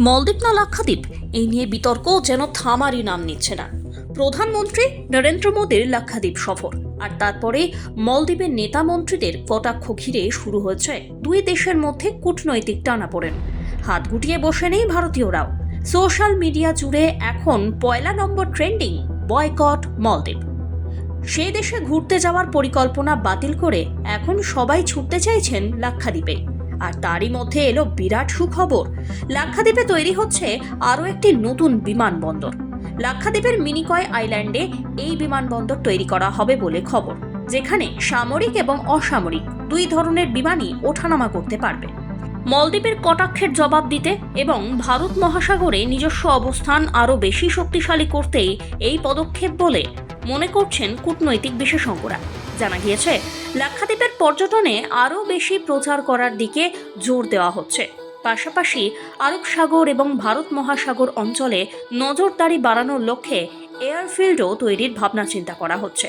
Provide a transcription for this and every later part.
মলদ্বীপ না লাক্ষাদ্বীপ। এই নিয়ে বিতর্ক যেন থামারই নাম নিচ্ছে না। প্রধানমন্ত্রী নরেন্দ্র মোদীর লাক্ষাদ্বীপ সফর। আর তারপরে মলদ্বীপের নেতা মন্ত্রীদের কটাক্ষ ঘিরে শুরু হয়েছে দুই দেশের মধ্যে কূটনৈতিক টানাপোড়েন। হাত গুটিয়ে বসে নেই ভারতীয়রাও। সোশ্যাল মিডিয়া জুড়ে এখন পয়লা নম্বর ট্রেন্ডিং বয়কট মলদ্বীপ। সে দেশে ঘুরতে যাওয়ার পরিকল্পনা বাতিল করে এখন সবাই ছুটতে চাইছেন লাক্ষাদ্বীপে। আর তারই মধ্যে এলো বিরাট সুখবর। লাক্ষাদ্বীপে তৈরি হচ্ছে আরও একটি নতুন বিমানবন্দর। লাক্ষাদ্বীপের মিনিকয় আইল্যান্ডে এই বিমানবন্দর তৈরি করা হবে বলে খবর, যেখানে সামরিক এবং অসামরিক দুই ধরনের বিমানই ওঠানামা করতে পারবে। মলদ্বীপের কটাক্ষের জবাব দিতে এবং ভারত মহাসাগরে নিজস্ব অবস্থান আরও বেশি শক্তিশালী করতেই এই পদক্ষেপ বলে মনে করছেন কূটনৈতিক বিশেষজ্ঞরা। জানা গিয়েছে, লাক্ষাদ্বীপের পর্যটনে আরও বেশি প্রচার করার দিকে জোর দেওয়া হচ্ছে। পাশাপাশি আরব সাগর এবং ভারত মহাসাগর অঞ্চলে নজরদারি বাড়ানোর লক্ষ্যে এয়ারফিল্ডও তৈরির ভাবনা চিন্তা করা হচ্ছে।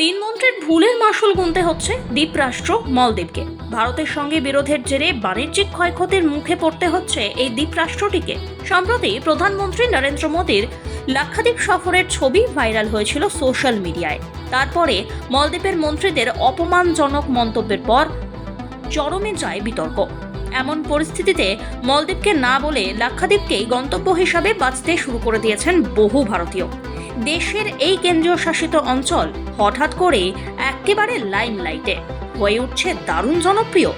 তিন মন্ত্রীর ভুলের মাসুল গুনতে হচ্ছে দ্বীপরাষ্ট্র মলদ্বীপকে। ভারতের সঙ্গে বিরোধের জেরে বাণিজ্যিক ক্ষয়ক্ষতির মুখে পড়তে হচ্ছে এই দ্বীপরাষ্ট্রটিকে। সম্প্রতি প্রধানমন্ত্রী নরেন্দ্র মোদীর লাক্ষাদ্বীপ সফরের ছবি ভাইরাল হয়েছিল সোশ্যাল মিডিয়ায়। তারপরে মলদ্বীপের মন্ত্রীদের অপমানজনক মন্তব্যের পর চরমে যায় বিতর্ক। এমন পরিস্থিতিতে মলদ্বীপকে না বলে লাক্ষাদ্বীপকেই গন্তব্য হিসাবে বাঁচতে শুরু করে দিয়েছেন বহু ভারতীয়। দেশের এই কেন্দ্রীয় শাসিত অঞ্চল হঠাৎ করে একেবারে লাইমলাইটে হয়ে উঠছে দারুণ জনপ্রিয়।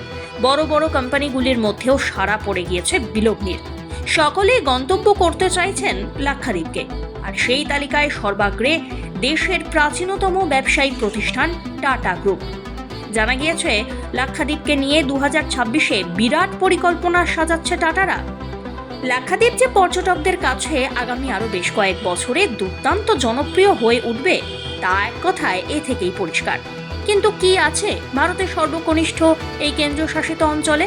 বড় বড় কোম্পানিগুলির মধ্যেও সাড়া পড়ে গিয়েছে বিলগ্নির সকলেই গন্তব্য করতে চাইছেন লাক্ষাদ্বীপকে। আর সেই তালিকায় সর্বাগ্রে দেশের প্রাচীনতম ব্যবসায়িক প্রতিষ্ঠান টাটা গ্রুপ। জানা গিয়েছে, লাক্ষাদ্বীপকে নিয়ে দু হাজার ছাব্বিশে বিরাট পরিকল্পনা সাজাচ্ছে টাটারা। লাক্ষাদ্বীপ যে পর্যটকদের কাছে আগামী আরও বেশ কয়েক বছরে দুর্দান্ত জনপ্রিয় হয়ে উঠবে, তা এক কথায় এ থেকেই পরিষ্কার। কিন্তু কি আছে ভারতের সর্বকনিষ্ঠ এই কেন্দ্রীয় শাসিত অঞ্চলে?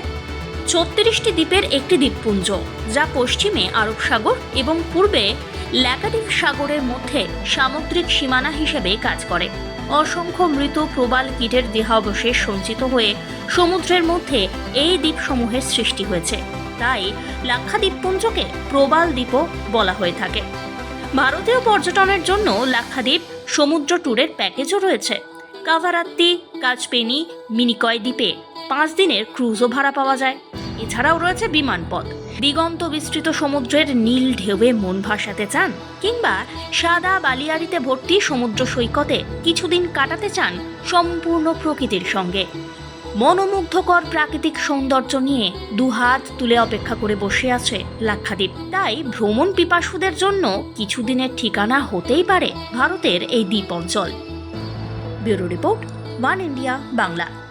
ছত্রিশটি দ্বীপের একটি দ্বীপপুঞ্জ, যা পশ্চিমে আরব সাগর এবং পূর্বে ল্যাকাডিভ সাগরের মধ্যে সামুদ্রিক সীমানা হিসেবে কাজ করে। অসংখ্য মৃত প্রবাল কীটের দেহাবশেষ সঞ্চিত হয়ে সমুদ্রের মধ্যে এই দ্বীপসমূহের সৃষ্টি হয়েছে। তাই লাক্ষাদ্বীপপুঞ্জকে প্রবাল দ্বীপও বলা হয়ে থাকে। ভারতীয় পর্যটনের জন্য লাক্ষাদ্বীপ সমুদ্র ট্যুরের প্যাকেজও রয়েছে। কাভারাত্তি, কাজপেনি, মিনিকয় দ্বীপে পাঁচ দিনের ক্রুজও ভাড়া পাওয়া যায়। এছাড়াও রয়েছে বিমানপথ। দিগন্ত বিস্তৃত সমুদ্রের নীল ঢেউয়ে মন ভাসাতে চান কিংবা সাদা বালিয়াড়িতে ভর্তি সমুদ্র সৈকতে কিছুদিন কাটাতে চান সম্পূর্ণ প্রকৃতির সঙ্গে। মনোমুগ্ধকর প্রাকৃতিক সৌন্দর্য নিয়ে দুহাত তুলে অপেক্ষা করে বসে আছে লাক্ষাদ্বীপ। তাই ভ্রমণ পিপাসুদের জন্য কিছুদিনের ঠিকানা হতেই পারে ভারতের এই দ্বীপ অঞ্চল। Bureau report, One India, Bangla.